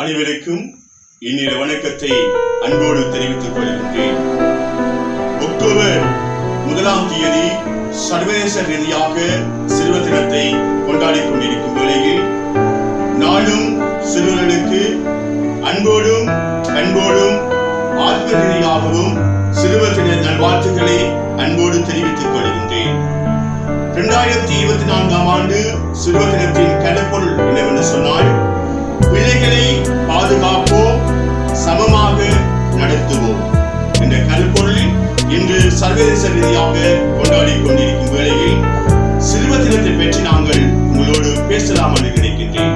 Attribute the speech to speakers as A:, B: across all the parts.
A: அனைவருக்கும் இந்நில வணக்கத்தை அன்போடு தெரிவித்துக் கொள்கின்றேன். அக்டோபர் முதலாம் தேதி சர்வதேச ரீதியாக சிறுவர் தினத்தை கொண்டாடிக் கொண்டிருக்கும் வேளையில் நாளும் சிறுவர்களுக்கு அன்போடும் அன்போடும் ஆத்ம ரீதியாகவும் சிறுவர் தின நல்வாழ்த்துக்களை அன்போடு தெரிவித்துக் கொள்கின்றேன். இரண்டாயிரத்தி இருபத்தி நான்காம் ஆண்டு சிறுவர் தினத்தின் கருப்பொருள் என்னவென்று சொன்னால் பிள்ளைகளை பாதுகாப்போம் சமமாக நடத்துவோம் என்ற கருப்பொருளில் இன்று சர்வதேச ரீதியாக கொண்டாடி கொண்டிருக்கும் வேளையில் சிறுவர் தினத்தை பற்றி நாங்கள் உங்களோடு பேசலாம் என்று நினைக்கின்றேன்.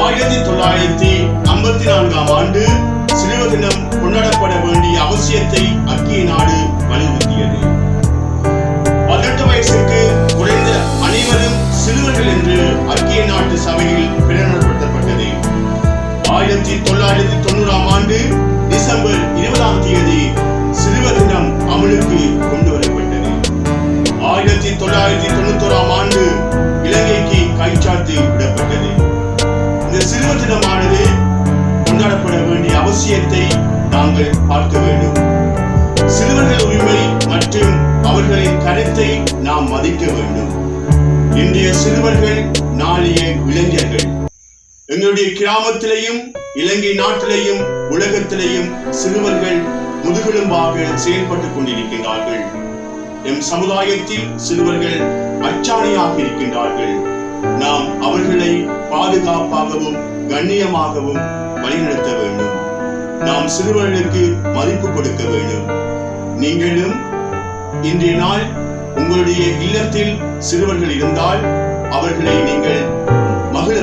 A: ஆயிரத்தி தொள்ளாயிரத்தி ஐம்பத்தி நான்காம் ஆண்டு சிறுவர் தினம் கொண்டாடப்பட வேண்டிய அவசியத்தை அக்கிய நாடு வலியுறுத்தியது. பதினெட்டு வயசுக்கு குறைந்த அனைவரும் சிறுவர்கள் என்று அக்கிய நாட்டு சபையில் பிறந்த தொள்ளாயிரத்தி தொண்ணூறாம் ஆண்டு டிசம்பர் இருபதாம் தேதி சிறுவர் தினம் அமலுக்கு கொண்டு வரப்பட்டது ஆயிரத்தி தொள்ளாயிரத்தி தொண்ணூத்தோராம் ஆண்டு இலங்கைக்கு கைச்சாத்தி விடப்பட்டது. இந்த சிறுவர் தினமானது கொண்டாடப்பட வேண்டிய அவசியத்தை நாங்கள் பார்க்க வேண்டும். சிறுவர்கள் உரிமை மற்றும் அவர்களின் கருத்தை நாம் மதிக்க வேண்டும். இன்றைய சிறுவர்கள் நாளைய இளைஞர்கள். எங்களுடைய கிராமத்திலேயும் இலங்கை நாட்டிலேயும் உலகத்திலேயும் சிறுவர்கள் முதுகெலும்பாக செயல்பட்டுக் கொண்டிருக்கின்றார்கள். எம் சமுதாயத்தில் சிறுவர்கள் அச்சாணியாக இருக்கின்றார்கள். நாம் அவர்களை பாதுகாப்பாகவும் கண்ணியமாகவும் வழிநடத்த வேண்டும். நாம் சிறுவர்களுக்கு மதிப்பு கொடுக்க வேண்டும். நீங்களும் இன்றைய நாள் உங்களுடைய இல்லத்தில் சிறுவர்கள் இருந்தால் அவர்களை நீங்கள் மகிழ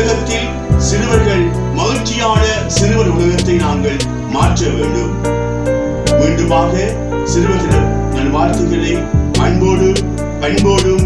A: உலகத்தில் சிறுவர்கள் மகிழ்ச்சியான சிறுவர் உலகத்தை நாங்கள் மாற்ற வேண்டும். மீண்டுமாக நன் வார்த்தைகளை அன்போடும் பண்போடும்